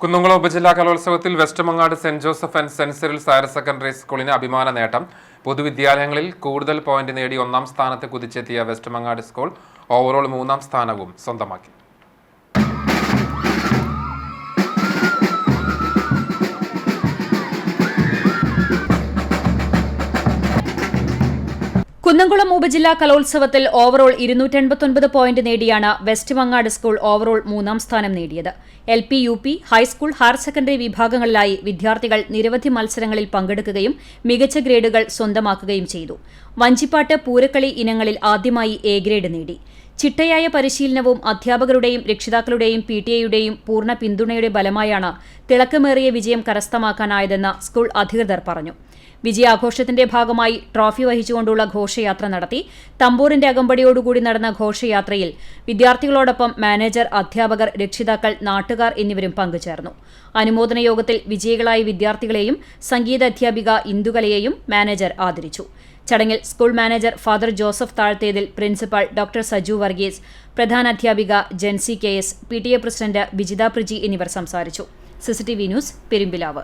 കുന്നംകുളം ഉപജില്ലാ കലോത്സവത്തിൽ west Mangad saint Joseph and saint Cyril's higher secondary സ്കൂളിന് അഭിമാന നേട്ടം. പൊതുവിദ്യാലയങ്ങളിൽ കൂടുതൽ പോയിന്റ് നേടി ഒന്നാം സ്ഥാനത്ത് കുതിച്ചെത്തിയ വെസ്റ്റ് മങ്ങാട് സ്കൂൾ ഓവറോൾ മൂന്നാം സ്ഥാനവും സ്വന്തമാക്കി. കുന്നംകുളം ഉപജില്ലാ കലോത്സവത്തിൽ ഓവറോൾ ഇരുന്നൂറ്റെൺപത്തൊൻപത് പോയിന്റ് നേടിയാണ് വെസ്റ്റ് മങ്ങാട് സ്കൂൾ ഓവറോൾ മൂന്നാം സ്ഥാനം നേടിയത്. L P U P high school higher secondary വിഭാഗങ്ങളിലായി വിദ്യാർത്ഥികൾ നിരവധി മത്സരങ്ങളിൽ പങ്കെടുക്കുകയും മികച്ച ഗ്രേഡുകൾ സ്വന്തമാക്കുകയും ചെയ്തു. വഞ്ചിപ്പാട്ട് പൂരക്കളി ഇനങ്ങളിൽ ആദ്യമായി എ ഗ്രേഡ് നേടി. ചിട്ടയായ പരിശീലനവും അധ്യാപകരുടെയും രക്ഷിതാക്കളുടെയും പി ടി എയുടെയും പൂർണ പിന്തുണയുടെ ബലമായാണ് തിളക്കമേറിയ വിജയം കരസ്ഥമാക്കാനായതെന്ന് സ്കൂൾ അധികൃതർ പറഞ്ഞു. വിജയാഘോഷത്തിന്റെ ഭാഗമായി ട്രോഫി വഹിച്ചുകൊണ്ടുള്ള ഘോഷയാത്ര നടത്തി. തമ്പൂറിന്റെ അകമ്പടിയോടുകൂടി നടന്ന ഘോഷയാത്രയിൽ വിദ്യാർത്ഥികളോടൊപ്പം മാനേജർ അധ്യാപകർ രക്ഷിതാക്കൾ നാട്ടുകാർ എന്നിവരും പങ്കുചേർന്നു. അനുമോദന യോഗത്തിൽ വിജയികളായ വിദ്യാർത്ഥികളെയും സംഗീത അധ്യാപിക ഇന്ദുകലയെയും മാനേജർ ആദരിച്ചു. ചടങ്ങിൽ school manager father Joseph Thazhthethil principal doctor Saju Varghese പ്രധാനാധ്യാപിക Jency K S P T A president Bijitha Priji എന്നിവർ സംസാരിച്ചു. CCTV news Perumpilavu.